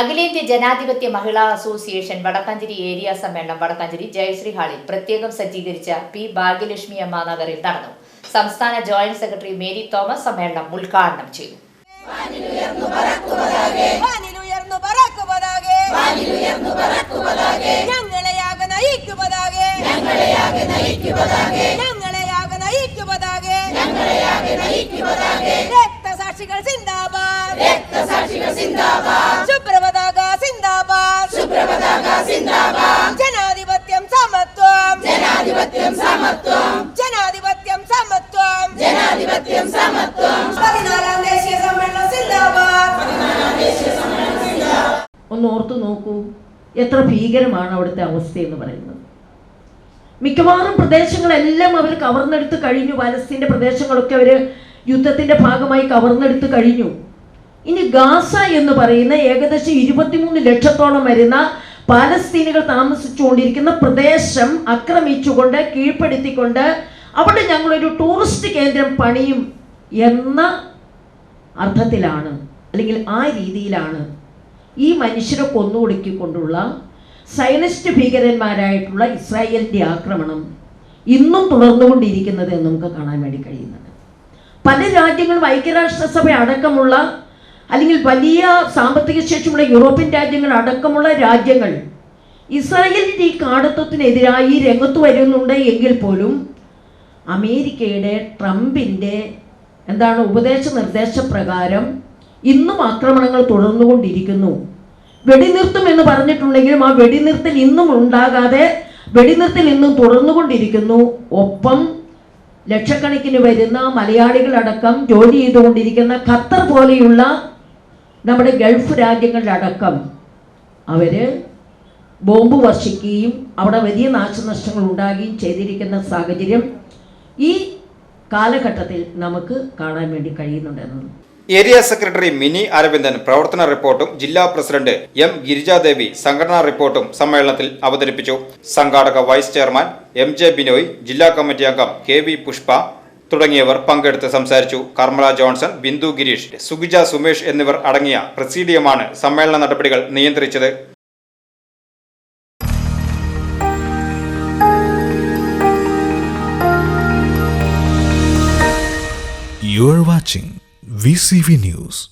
അഖിലേന്ത്യാ ജനാധിപത്യ മഹിളാ association Vadakkanchery area സമ്മേളനം വടക്കാഞ്ചേരി ജയശ്രീ ഹാളിൽ പ്രത്യേകം സജ്ജീകരിച്ച പി ഭാഗ്യലക്ഷ്മി അമ്മ നഗറിൽ നടന്നു. സംസ്ഥാന ജോയിന്റ് സെക്രട്ടറി മേരി തോമസ് സമ്മേളനം ഉദ്ഘാടനം ചെയ്തു. രക്തസാക്ഷികൾ സിന്ദാബാദ് ഓർത്തു നോക്കൂ. എത്ര ഭീകരമാണ് അവിടുത്തെ അവസ്ഥ എന്ന് പറയുന്നത്. മിക്കവാറും പ്രദേശങ്ങളെല്ലാം അവർ കവർന്നെടുത്ത് കഴിഞ്ഞു. പാലസ്തീന്റെ പ്രദേശങ്ങളൊക്കെ അവർ യുദ്ധത്തിന്റെ ഭാഗമായി കവർന്നെടുത്ത് കഴിഞ്ഞു. ഇനി ഗാസ എന്ന് പറയുന്ന ഏകദേശം ഇരുപത്തിമൂന്ന് ലക്ഷത്തോളം വരുന്ന പാലസ്തീനികൾ താമസിച്ചുകൊണ്ടിരിക്കുന്ന പ്രദേശം ആക്രമിച്ചുകൊണ്ട് കീഴ്പ്പെടുത്തിക്കൊണ്ട് അവിടെ ഞങ്ങളൊരു ടൂറിസ്റ്റ് കേന്ദ്രം പണിയും എന്ന അർത്ഥത്തിലാണ് അല്ലെങ്കിൽ ആ രീതിയിലാണ് ഈ മനുഷ്യരെ കൊന്നുകൊടുക്കിക്കൊണ്ടുള്ള സൈനിസ്റ്റ് ഭീകരന്മാരായിട്ടുള്ള ഇസ്രായേലിന്റെ ആക്രമണം ഇന്നും തുടർന്നുകൊണ്ടിരിക്കുന്നത് എന്ന് നമുക്ക് കാണാൻ വേണ്ടി കഴിയുന്നുണ്ട്. പല രാജ്യങ്ങളും ഐക്യരാഷ്ട്രസഭ അടക്കമുള്ള അല്ലെങ്കിൽ വലിയ സാമ്പത്തിക ശേഷിയുള്ള യൂറോപ്യൻ രാജ്യങ്ങൾ അടക്കമുള്ള രാജ്യങ്ങൾ ഇസ്രായേലിന്റെ ഈ കാടത്വത്തിനെതിരായി രംഗത്ത് വരുന്നുണ്ട് എങ്കിൽ പോലും അമേരിക്കയുടെ ട്രംപിന്റെ എന്താണ് ഉപദേശ നിർദ്ദേശപ്രകാരം ഇന്നും ആക്രമണങ്ങൾ തുടർന്നുകൊണ്ടിരിക്കുന്നു. വെടിനിർത്തും എന്ന് പറഞ്ഞിട്ടുണ്ടെങ്കിലും ആ വെടിനിർത്തൽ ഇന്നും ഉണ്ടാകാതെ വെടിനിർത്തൽ ഇന്നും തുടർന്നുകൊണ്ടിരിക്കുന്നു. ഒപ്പം ലക്ഷക്കണക്കിന് വരുന്ന മലയാളികളടക്കം ജോലി ചെയ്തുകൊണ്ടിരിക്കുന്ന ഖത്തർ പോലെയുള്ള നമ്മുടെ ഗൾഫ് രാജ്യങ്ങളിലടക്കം അവർ ബോംബ് വർഷിക്കുകയും അവിടെ വലിയ നാശനഷ്ടങ്ങൾ ഉണ്ടാകുകയും ചെയ്തിരിക്കുന്ന സാഹചര്യം ഈ കാലഘട്ടത്തിൽ നമുക്ക് കാണാൻ വേണ്ടി കഴിയുന്നുണ്ടെന്നത് ഏരിയ സെക്രട്ടറി മിനി അരവിന്ദൻ പ്രവർത്തന റിപ്പോർട്ടും ജില്ലാ പ്രസിഡന്റ് എം ഗിരിജാദേവി സംഘടനാ റിപ്പോർട്ടും സമ്മേളനത്തിൽ അവതരിപ്പിച്ചു. സംഘാടക vice chairman M J Binoy ജില്ലാ കമ്മിറ്റി അംഗം കെ വി പുഷ്പ തുടങ്ങിയവർ പങ്കെടുത്ത് സംസാരിച്ചു. കർമ്മല ജോൺസൺ ബിന്ദു ഗിരീഷ് സുഗിജ സുമേഷ് എന്നിവർ അടങ്ങിയ പ്രസീഡിയമാണ് സമ്മേളന നടപടികൾ നിയന്ത്രിച്ചത്. You're watching VCV News.